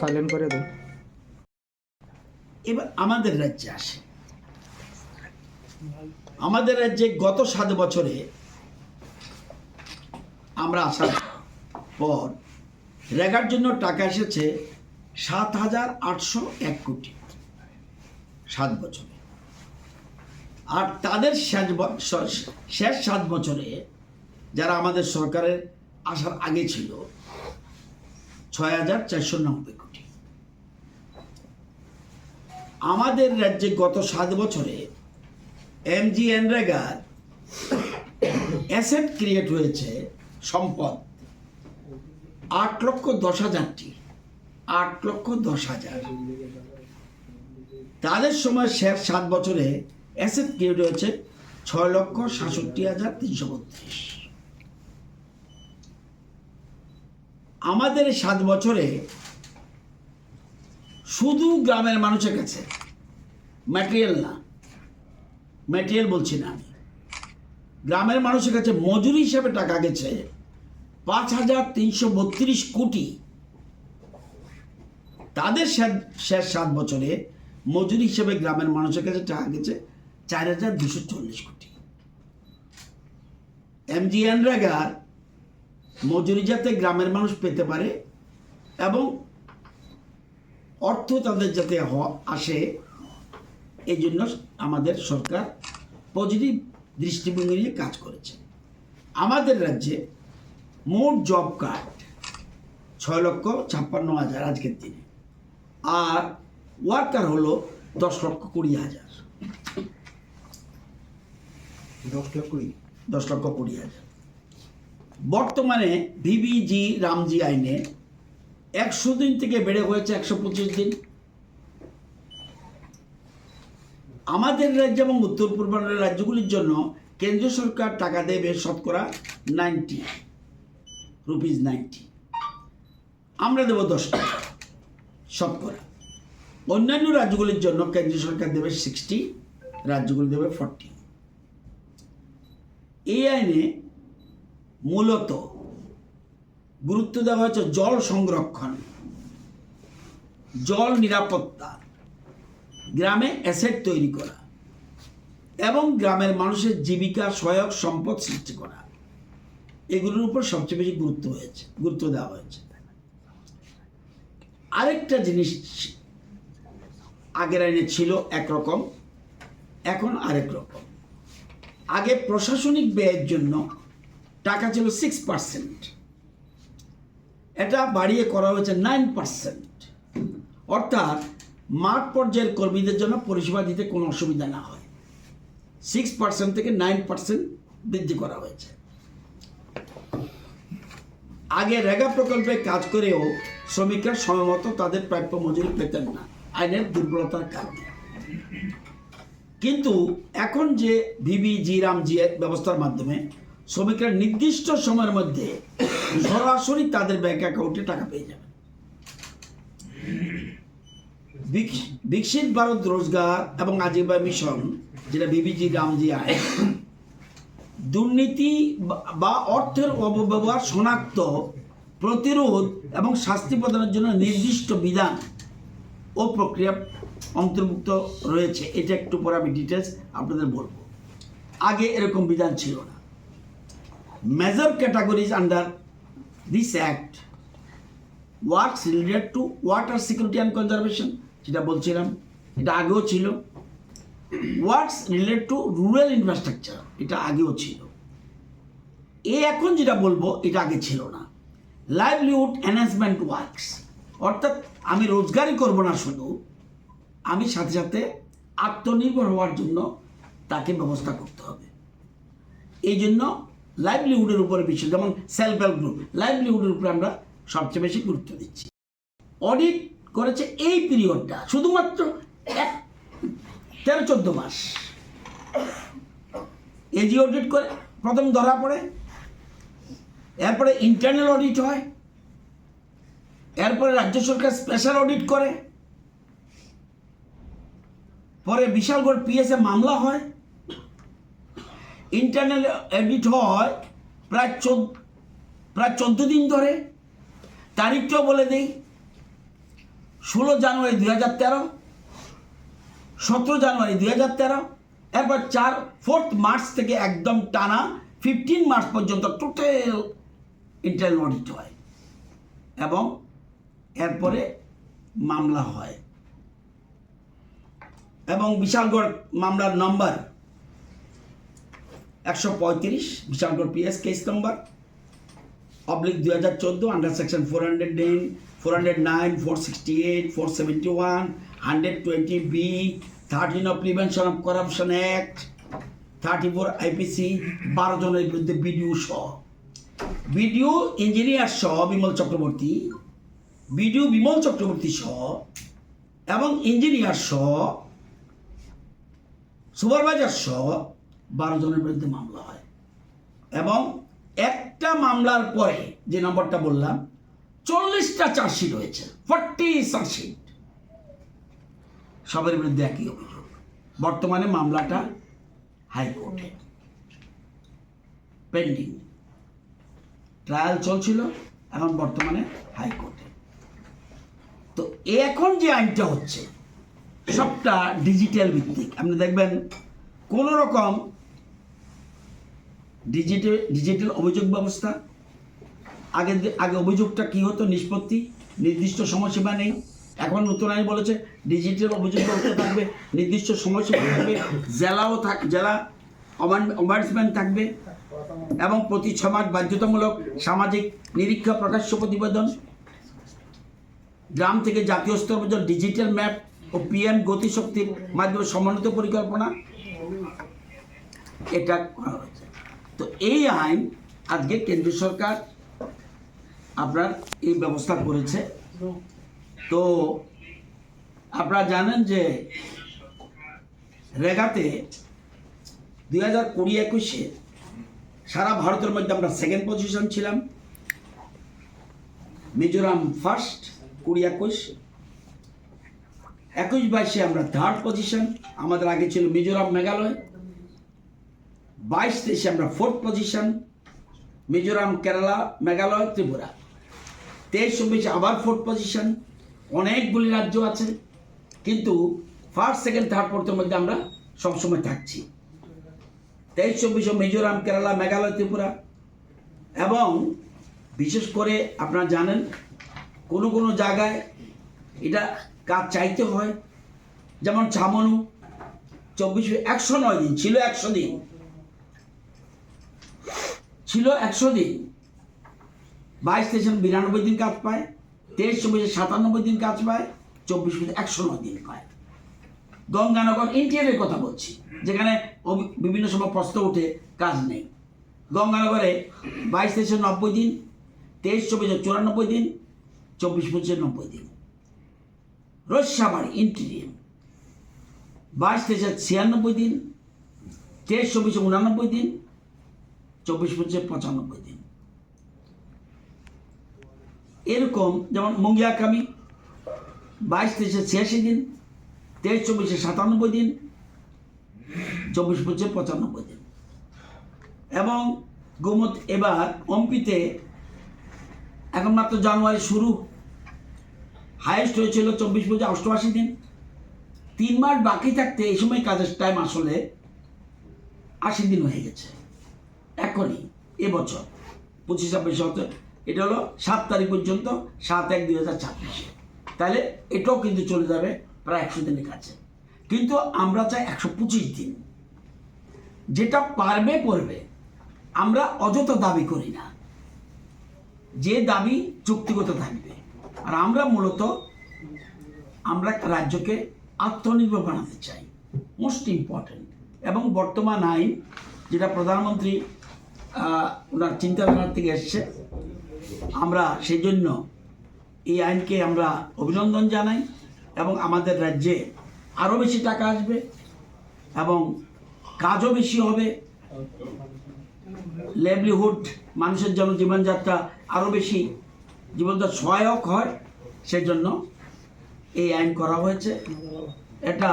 Silent করে দেন। এবার আমাদের রাজ্যে আসে। আমাদের রাজ্যে গত সাত বছরে আমরা আসার পর রেগার জন্য টাকা এসেছে সাত হাজার আটশো এক কোটি। সাত বছরে। আর তাদের শেষ শেষ সাত বছরে যারা আমাদের সরকারের আসার আগে ছিল ছয় হাজার চারশো নব্বই কোটি। আমাদের রাজ্যে গত সাত বছরে এমজি এনরেগার অ্যাসেট ক্রিয়েট হয়েছে সম্পদ আট লক্ষ দশ হাজারটি, আট লক্ষ দশ হাজার। তাদের সময় শেষ সাত বছরে অ্যাসেট ক্রিয়েট হয়েছে ছয় লক্ষ সাতষট্টি হাজার তিনশো বত্রিশ। আমাদের সাত বছরে শুধু গ্রামের মানুষের কাছে ম্যাটেরিয়াল না ম্যাটেরিয়াল বলছি না আমি। গ্রামের মানুষের কাছে মজুরি হিসাবে টাকা গেছে পাঁচ হাজার তিনশো বত্রিশ কোটি। তাদের শেষ- সাত বছরে মজুরি হিসেবে গ্রামের মানুষের কাছে টাকা গেছে চার হাজার দুশো চল্লিশ কোটি। এমজি এনরেগার মজুরি যাতে গ্রামের মানুষ পেতে পারে এবং অর্থ তাদের যাতে আসে এই জন্য আমাদের সরকার পজিটিভ দৃষ্টিভঙ্গি নিয়ে কাজ করেছে। আমাদের রাজ্যে মোট জব কার্ড ছয় লক্ষ ছাপ্পান্ন হাজার আজকের দিনে। আর ওয়ার্কার হলো দশ লক্ষ কুড়ি হাজার। দশ লক্ষ কুড়ি? দশ লক্ষ কুড়ি হাজার। বর্তমানে ভিবিজি রামজি আইনে একশো দিন থেকে বেড়ে হয়েছে একশো পঁচিশ দিন। আমাদের রাজ্য এবং উত্তর পূর্বাঞ্চলের রাজ্যগুলির জন্য কেন্দ্রীয় সরকার টাকা দেবে শতকরা নাইনটি রুপিজ নাইনটি। আমরা দেবো দশ টাকা শতকরা। অন্যান্য রাজ্যগুলির জন্য কেন্দ্রীয় সরকার দেবে সিক্সটি, রাজ্যগুলি দেবে ফর্টি। এই আইনে মূলত গুরুত্ব দেওয়া হয়েছে জল সংরক্ষণ, জল নিরাপত্তা, গ্রামে অ্যাসেট তৈরি করা এবং গ্রামের মানুষের জীবিকা সহায়ক সম্পদ সৃষ্টি করা। এগুলোর উপর সবচেয়ে বেশি গুরুত্ব হয়েছে, গুরুত্ব দেওয়া হয়েছে। আরেকটা জিনিস আগের আইনে ছিল একরকম, এখন আরেক রকম। আগে প্রশাসনিক ব্যয়ের জন্য টাকা ছিল সিক্স পার্সেন্ট এটা বাড়িয়ে করা হয়েছে নাইন পার্সেন্ট অর্থাৎ মাঠ পর্যায়ের কর্মীদের জন্য পরিষেবা দিতে কোনো অসুবিধা না হয়। সিক্স পার্সেন্ট থেকে নাইন পার্সেন্ট বৃদ্ধি করা হয়েছে। আগে রেগা প্রকল্পে কাজ করেও শ্রমিকরা সময়মতো তাদের প্রাপ্য মজুরি পেতেন না, আইনের দুর্বলতার কারণে। কিন্তু এখন যে ভিবি, জি রাম, জি ব্যবস্থার মাধ্যমে শ্রমিকরা নির্দিষ্ট সময়ের মধ্যে সরাসরি তাদের ব্যাংক অ্যাকাউন্টে টাকা পেয়ে যাবে। বিকশিত ভারত রোজগার এবং আজীবা মিশন, যেটা বিবিজি রামজি আয়, দুর্নীতি বা- অর্থের অপব্যবহার শনাক্ত, প্রতিরোধ এবং শাস্তি প্রদানের জন্য নির্দিষ্ট বিধান ও প্রক্রিয়া অন্তর্ভুক্ত রয়েছে। এটা একটু পরে আমি ডিটেলস আপনাদের বলব। আগে এরকম বিধান ছিল না। Major categories under this act works related to water security and conservation যেটা বলছিলাম, এটা আগেও ছিল। Works related to rural infrastructure এটা আগেও ছিল। এ এখন যেটা বলব, এটা আগে ছিল না। লাইভলিহুড এনহ্যান্সমেন্ট ওয়ার্কস অর্থাৎ আমি রোজগারই করব না শুধু, আমি সাথে সাথে আত্মনির্ভর হওয়ার জন্য তাকে ব্যবস্থা করতে হবে। এই জন্য লাইভলিহুডের উপরে বেশি, যেমন সেলফ হেল্প গ্রুপ লাইভলিহুডের উপরে আমরা সবচেয়ে বেশি গুরুত্ব দিচ্ছি। অডিট করেছে এই পিরিয়ডটা শুধুমাত্র এক, তেরো, চোদ্দ মাস। এজি অডিট করে, প্রথম ধরা পড়ে, এরপরে ইন্টারনাল অডিট হয়, এরপরে রাজ্য সরকার স্পেশাল অডিট করে, পরে বিশালগড় পিএসএ মামলা হয় ইন্টারনাল অডিট হয় প্রায় চোদ্দ প্রায় চোদ্দ দিন ধরে। তারিখটাও বলে দেই, ষোলো জানুয়ারি দুই হাজার তেরো, সতেরো জানুয়ারি দুই হাজার তেরো, এরপর চার ফোর্থ মার্চ থেকে একদম টানা ফিফটিন মার্চ পর্যন্ত টোটাল ইন্টারনাল অডিট হয় এবং এরপরে মামলা হয়। এবং বিশালগড় মামলার নম্বর একশো পঁয়ত্রিশ Bishalgarh PS case number oblique দুই হাজার চোদ্দ under section four hundred nine four hundred nine four sixty eight four seventy one hundred twenty B thirteen of prevention of corruption act thirty four IPC বারো জনের বিরুদ্ধে BDO সহ। BDO engineer সহ Bimal Chakraborty BDO Bimal Chakraborty সহ এবং ইঞ্জিনিয়ার সহ supervisor সহ বারো জনের বিরুদ্ধে মামলা হয়। এবং একটা মামলার পরে যে নম্বরটা বললাম, চল্লিশটা চার্জশিট হয়েছে, ফর্টি চার্জশিট। সবের বিরুদ্ধে একই অভিযোগ। বর্তমানে মামলাটা হাইকোর্টে পেন্ডিং। ট্রায়াল চলছিল এখন বর্তমানে হাইকোর্টে। তো এখন যে আইনটা হচ্ছে, সবটা ডিজিটাল ভিত্তিক। আপনি দেখবেন কোনো রকম ডিজিটাল ডিজিটাল অভিযোগ ব্যবস্থা। আগে আগে অভিযোগটা কি হতো? নিষ্পত্তি, নির্দিষ্ট সময়সীমা নেই। এখন নতুন আইন বলেছে ডিজিটাল অভিযোগ ব্যবস্থা থাকবে, নির্দিষ্ট সময়সীমা থাকবে, জেলাও থাক, জেলা অমার্সমেন্ট থাকবে এবং প্রতি ছ মাস বাধ্যতামূলক সামাজিক নিরীক্ষা প্রকাশ্য প্রতিবেদন। গ্রাম থেকে জাতীয় স্তর পর্যন্ত ডিজিটাল ম্যাপ ও পিএম গতিশক্তির মাধ্যমে সমন্বিত পরিকল্পনা। এটা করা হয়েছে। তো এই আইন আজকে কেন্দ্র সরকার আপনার এই ব্যবস্থা করেছে। তো আপনারা জানেন যে রেগাতে দুই হাজার কুড়ি একুশে সারা ভারতের মধ্যে আমরা সেকেন্ড পজিশন ছিলাম। মিজোরাম ফার্স্ট কুড়ি একুশ। একুশ বাইশে আমরা থার্ড পজিশন আমাদের আগে ছিল মিজোরাম, মেঘালয়। বাইশ তেইশে আমরা ফোর্থ পজিশন, মিজোরাম, কেরালা, মেঘালয়, ত্রিপুরা। তেইশ, চব্বিশে, আবার ফোর্থ পজিশন। অনেকগুলি রাজ্য আছে, কিন্তু ফার্স্ট সেকেন্ড থার্ড ফোর্থের মধ্যে আমরা সবসময় থাকছি। তেইশ, চব্বিশে মিজোরাম, কেরালা, মেঘালয়, ত্রিপুরা। এবং বিশেষ করে আপনারা জানেন, কোনো কোনো জায়গায় এটা কাজ চাইতে হয়। যেমন ছামনু চব্বিশ একশো নয় দিন, ছিল একশো দিন। ছিল একশো দিন। বাইশ তেইশ বিরানব্বই দিন কাজ পায়, তেইশ চব্বিশে সাতানব্বই দিন কাজ পায়, চব্বিশ পঁচিশ একশো নয় দিন পায়। গঙ্গানগর ইন্টিরিয়ারের কথা বলছি, যেখানে বিভিন্ন সময় প্রশ্ন ওঠে, কাজ নেই। গঙ্গানগরে বাইশ তেইশে নব্বই দিন, তেইশ চব্বিশে চুরানব্বই দিন, চব্বিশ পঁচিশে নব্বই দিন। রস্যাবাড়ি ইন্টিরিয়াম বাইশ তেইশে ছিয়ানব্বই দিন, তেইশ চব্বিশে উনানব্বই দিন চব্বিশ পঁচিশে পঁচানব্বই দিন। এরকম যেমন মঙ্গিয়াকামি বাইশ তেইশে ছিয়াশি দিন, তেইশ চব্বিশে সাতানব্বই দিন, চব্বিশ পঁচিশে পঁচানব্বই দিন। এবং গোমত এবার অম্পিতে এখন মাত্র জানুয়ারি শুরু হায়েস্ট হয়েছিল চব্বিশ পঁচিশে অষ্টআশি দিন। তিন মাস বাকি থাকতে এই সময় কাজের টাইম আসলে আশি দিন হয়ে গেছে। এখনই এবছর পঁচিশ ছাব্বিশ হতে এটা হলো সাত তারিখ পর্যন্ত, সাত এক দুই হাজার ছাব্বিশে। তাহলে এটাও কিন্তু চলে যাবে প্রায় একশো দিনের কাছে। কিন্তু আমরা চাই একশো পঁচিশ দিন। যেটা পারবে করবে আমরা অযথা দাবি করি না। যে দাবি চুক্তিগত থাকবে। আর আমরা মূলত, আমরা রাজ্যকে আত্মনির্ভর বানাতে চাই। Most important. এবং বর্তমান আইন, যেটা প্রধানমন্ত্রী ওনার চিন্তাধারা থেকে এসছে। আমরা সেই জন্য এই আইনকে আমরা অভিনন্দন জানাই এবং আমাদের রাজ্যে আরও বেশি টাকা আসবে এবং কাজও বেশি হবে। লেভলিহুড মানুষের জন্য জীবনযাত্রা আরও বেশি জীবনযাত্রা সহায়ক হয় সেজন্য এই আইন করা হয়েছে। এটা